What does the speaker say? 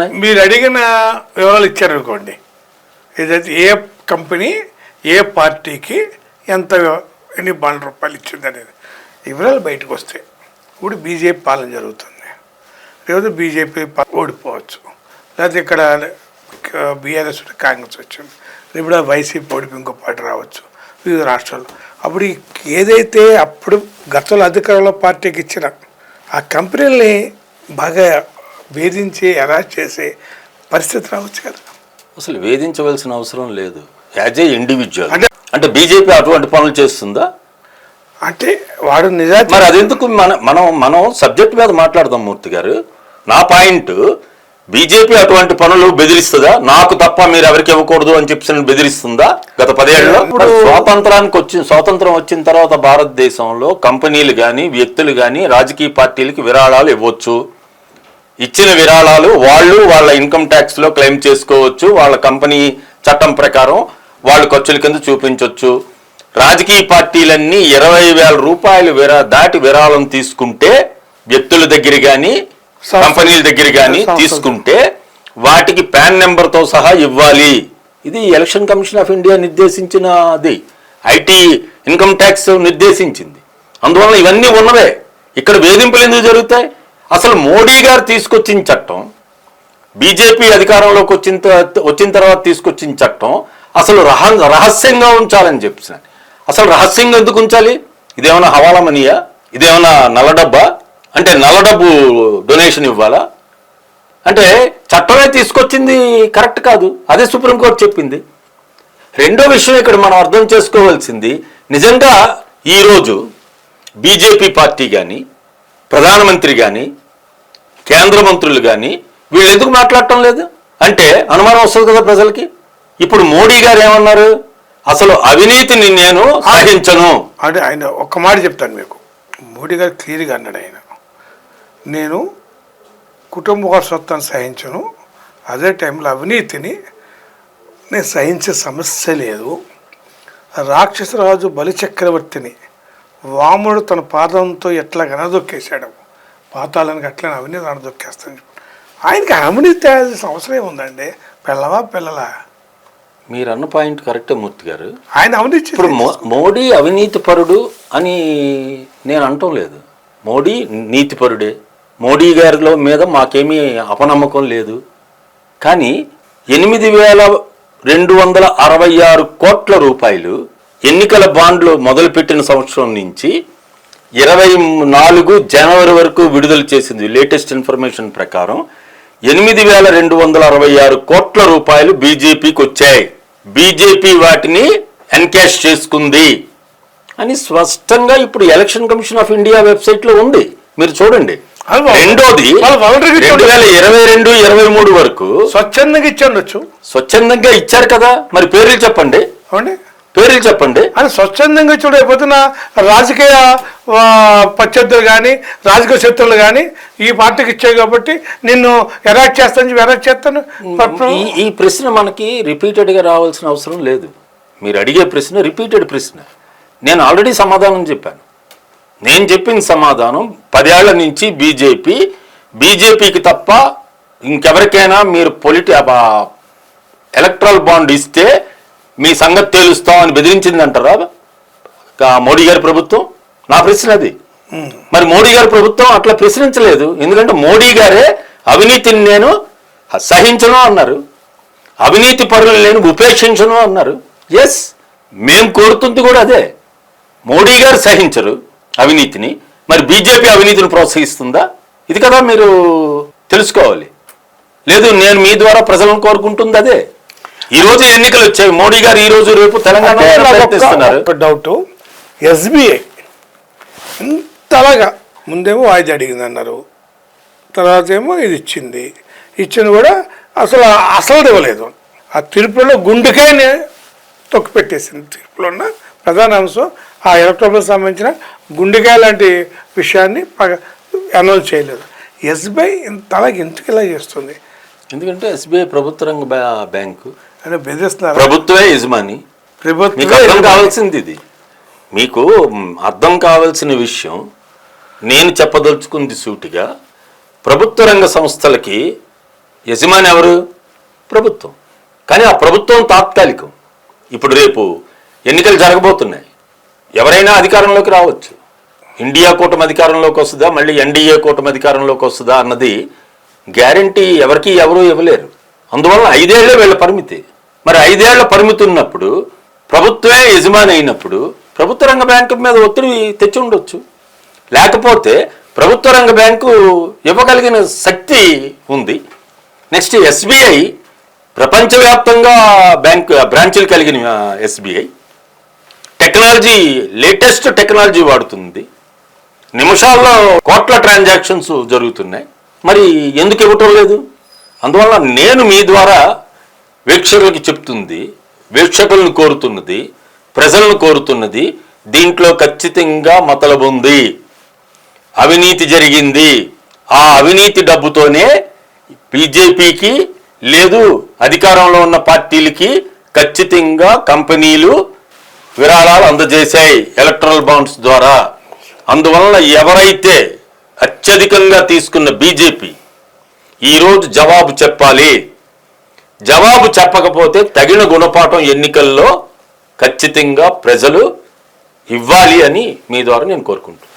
ఉన్నాయి. మీరు అడిగిన వివరాలు ఇచ్చారనుకోండి ఏదైతే ఏ కంపెనీ ఏ పార్టీకి ఎంత ఎన్ని బాండ్ల రూపాయలు ఇచ్చింది అనేది. ఈ వివరాలు బయటకు వస్తాయి ఇప్పుడు బీజేపీ పాలన జరుగుతుంది. రేపు బీజేపీ ఓడిపోవచ్చు. లేకపోతే ఇక్కడ బీఆర్ఎస్ కాంగ్రెస్ వచ్చింది. ఇప్పుడు వైసీపీ ఓడిపి ఇంకో పార్టీ రావచ్చు. వివిధ రాష్ట్రాల్లో. అప్పుడు ఏదైతే అప్పుడు గతంలో అధికారంలో పార్టీకి ఇచ్చిన ఆ కంపెనీల్ని బాగా వేధించి అరెస్ట్ చేసే పరిస్థితి రావచ్చు కదా. అసలు వేధించవలసిన అవసరం లేదు. యాజ్ ఏ ఇండివిజువల్ అంటే- అంటే బీజేపీ అటువంటి పనులు చేస్తుందా? అంటే వాడు నిజాయితీ మరి అదెందుకు మన మనం మనం సబ్జెక్ట్ మీద మాట్లాడదాం మూర్తి గారు. నా పాయింట్ బీజేపీ అటువంటి పనులు బెదిరిస్తుందా? నాకు తప్ప మీరు ఎవరికి ఇవ్వకూడదు అని చెప్పి బెదిరిస్తుందా? గత పదేళ్ళలో స్వాతంత్రానికి వచ్చి స్వాతంత్రం వచ్చిన తర్వాత భారతదేశంలో కంపెనీలు కానీ వ్యక్తులు కానీ రాజకీయ పార్టీలకి విరాళాలు ఇవ్వచ్చు. ఇచ్చిన విరాళాలు వాళ్ళు వాళ్ళ ఇన్కమ్ ట్యాక్స్లో క్లెయిమ్ చేసుకోవచ్చు వాళ్ళ కంపెనీ చట్టం ప్రకారం వాళ్ళ ఖర్చుల కింద చూపించవచ్చు రాజకీయ పార్టీలన్నీ ఇరవై వేల రూపాయలు విరా దాటి విరాళం తీసుకుంటే వ్యక్తుల దగ్గర కానీ కంపెనీల దగ్గర కానీ తీసుకుంటే వాటికి పాన్ నెంబర్తో సహా ఇవ్వాలి. ఇది ఎలక్షన్ కమిషన్ ఆఫ్ ఇండియా నిర్దేశించిన అది ఐటీ ఇన్కమ్ ట్యాక్స్ నిర్దేశించింది. అందువల్ల ఇవన్నీ ఉన్నవే. ఇక్కడ వేధింపులు ఎందుకు జరుగుతాయి? అసలు మోడీ గారు తీసుకొచ్చిన చట్టం బీజేపీ అధికారంలోకి వచ్చిన వచ్చిన తర్వాత తీసుకొచ్చిన చట్టం అసలు రహ రహస్యంగా ఉంచాలని చెప్పిన అసలు రహస్యంగా ఎందుకు ఉంచాలి? ఇదేమైనా హవాలా మనీయా? ఇదేమైనా నల్ల డబ్బా? అంటే నల్ల డబ్బు డొనేషన్ ఇవ్వాలా? అంటే చట్టమే తీసుకొచ్చింది కరెక్ట్ కాదు. అదే సుప్రీంకోర్టు చెప్పింది. రెండో విషయం ఇక్కడ మనం అర్థం చేసుకోవాల్సింది నిజంగా ఈరోజు బీజేపీ పార్టీ కానీ ప్రధానమంత్రి కానీ కేంద్ర మంత్రులు కానీ వీళ్ళు ఎందుకు మాట్లాడటం లేదు? అంటే అనుమానం వస్తుంది కదా ప్రజలకి. ఇప్పుడు మోడీ గారు ఏమన్నారు? అసలు అవినీతిని నేను సాధించను అంటే ఆయన ఒక్క మాట చెప్తాను మీకు. మోడీ గారు క్లియర్గా అన్నాడు ఆయన. నేను కుటుంబ వారసత్వాన్ని సహించను. అదే టైంలో అవినీతిని నేను సహించే సమస్య లేదు. రాక్షసరాజు బలిచక్రవర్తిని వాముడు తన పాదంతో ఎట్లా గనదొక్కేశాడు పాతాళానికి అట్లా అవినీతి అనదొక్కేస్తాను చెప్పి. ఆయనకి అవినీతి చేయాల్సిన అవసరం ఏముందండి? పిల్లవా పిల్లలా? మీరు అన్న పాయింట్ కరెక్టే మూర్తి గారు. ఆయన అవినీతి ఇప్పుడు మోడీ అవినీతి పరుడు అని నేను అంటం లేదు. మోడీ నీతిపరుడే మోడీ గారిలో మీద మాకేమీ అపనమ్మకం లేదు. కానీ ఎనిమిది వేల రెండు వందల అరవై ఆరు కోట్ల రూపాయలు ఎన్నికల బాండ్లు మొదలుపెట్టిన సంవత్సరం నుంచి ఇరవై నాలుగు జనవరి వరకు విడుదల చేసింది లేటెస్ట్ ఇన్ఫర్మేషన్ ప్రకారం ఎనిమిది వేల రెండు వందల అరవై ఆరు కోట్ల రూపాయలు బీజేపీకి వచ్చాయి. బీజేపీ వాటిని ఎన్కాష్ చేసుకుంది అని స్పష్టంగా ఇప్పుడు ఎలక్షన్ కమిషన్ ఆఫ్ ఇండియా వెబ్సైట్లో ఉంది. మీరు చూడండి. రెండోది రెండు వేల ఇరవై రెండు ఇరవై మూడు వరకు స్వచ్ఛందంగా ఇచ్చి ఉండొచ్చు. స్వచ్ఛందంగా ఇచ్చారు కదా. మరి పేర్లు చెప్పండి. పేర్లు చెప్పండి. అని స్వచ్ఛందంగా చూడ పొద్దున రాజకీయ ప్రత్యర్థులు కానీ రాజకీయ శత్రువులు కానీ ఈ పార్టీకి ఇచ్చాయి కాబట్టి నిన్ను ఎరాక్ చేస్తాను చెప్పి ఎరాక్ చేస్తాను. ఈ ప్రశ్న మనకి రిపీటెడ్గా రావాల్సిన అవసరం లేదు. మీరు అడిగే ప్రశ్న రిపీటెడ్ ప్రశ్న. నేను ఆల్రెడీ సమాధానం చెప్పాను. నేను చెప్పిన సమాధానం పదేళ్ళ నుంచి బీజేపీ బీజేపీకి తప్ప ఇంకెవరికైనా మీరు పొలిటి ఎలక్ట్రల్ బాండ్ ఇస్తే మీ సంగతి తేలుస్తామని బెదిరించింది అంటారా మోడీ గారి ప్రభుత్వం? నా ప్రశ్న అది. మరి మోడీ గారి ప్రభుత్వం అట్లా ప్రశ్నించలేదు. ఎందుకంటే మోడీ గారే అవినీతిని నేను సహించను అన్నారు. అవినీతి పరులు నేను ఉపేక్షించను అన్నారు. ఎస్ మేం కోరుతుంది కూడా అదే. మోడీ గారు సహించరు అవినీతిని. మరి బీజేపీ అవినీతిని ప్రోత్సహిస్తుందా? ఇది కదా మీరు తెలుసుకోవాలి. లేదు నేను మీ ద్వారా ప్రజలను కోరుకుంటుంది అదే. ఈ రోజు ఎన్నికలు వచ్చాయి. మోడీ గారు ఈ రోజు రేపు తెలంగాణ డౌట్ ఎస్బీఐ ఇంతలాగా ముందేమో వాయిదా అడిగింది అన్నారు తర్వాత ఏమో ఇది ఇచ్చింది. ఇచ్చింది కూడా అసలు అసలు ఇవ్వలేదు. ఆ తీర్పులో గుండెకాయని తొక్కి పెట్టేసింది. తీర్పులో ఉన్న ప్రధాన అంశం ఆ ఎలక్ట్రానిక్ సంబంధించిన గుండెకాయ లాంటి విషయాన్ని అనౌన్స్ చేయలేదు. ఎస్బీఐ ఇంతలాగా ఎందుకు ఇలా చేస్తుంది? ఎందుకంటే ఎస్బీఐ ప్రభుత్వ రంగ బ్యా- బ్యాంకు అని బెదిరిస్తున్నారు ప్రభుత్వమే యజమాని. మీకు అర్థం ప్రభుత్వం కావాల్సింది ఇది. మీకు అర్థం కావాల్సిన విషయం నేను చెప్పదలుచుకుంది సూటిగా ప్రభుత్వ రంగ సంస్థలకి యజమాని ఎవరు? ప్రభుత్వం. కానీ ఆ ప్రభుత్వం తాత్కాలికం. ఇప్పుడు రేపు ఎన్నికలు జరగబోతున్నాయి. ఎవరైనా అధికారంలోకి రావచ్చు. ఇండియా కూటమి అధికారంలోకి వస్తుందా? మళ్ళీ ఎన్డీఏ కూటమి అధికారంలోకి వస్తుందా? అన్నది గ్యారంటీ ఎవరికి ఎవరు ఇవ్వలేరు. అందువల్ల ఐదేళ్ళే వీళ్ళ పరిమితి. మరి ఐదేళ్ళ పరిమితి ఉన్నప్పుడు ప్రభుత్వమే యజమాని అయినప్పుడు ప్రభుత్వ రంగ బ్యాంకు మీద ఒత్తిడి తెచ్చి ఉండొచ్చు. లేకపోతే ప్రభుత్వ రంగ బ్యాంకు ఇవ్వగలిగిన శక్తి ఉంది. నెక్స్ట్ ఎస్బీఐ ప్రపంచవ్యాప్తంగా బ్యాంకు బ్రాంచీలు కలిగిన ఎస్బీఐ. టెక్నాలజీ లేటెస్ట్ టెక్నాలజీ వాడుతుంది. నిమిషాల్లో కోట్ల ట్రాన్సాక్షన్స్ జరుగుతున్నాయి. మరి ఎందుకు ఇవ్వటం లేదు? అందువల్ల నేను మీ ద్వారా వీక్షకులకి చెప్తుంది వీక్షకులను కోరుతున్నది ప్రజలను కోరుతున్నది దీంట్లో ఖచ్చితంగా మతలబుంది అవినీతి జరిగింది. ఆ అవినీతి డబ్బుతోనే బీజేపీకి లేదు అధికారంలో ఉన్న పార్టీలకి ఖచ్చితంగా కంపెనీలు విరాళాలు అందజేశాయి ఎలక్ట్రల్ బాండ్స్ ద్వారా. అందువలన ఎవరైతే అత్యధికంగా తీసుకున్న బీజేపీ ఈరోజు జవాబు చెప్పాలి. జవాబు చెప్పకపోతే తగిన గుణపాఠం ఎన్నికల్లో ఖచ్చితంగా ప్రజలు ఇవ్వాలి అని మీ ద్వారా నేను కోరుకుంటున్నాను.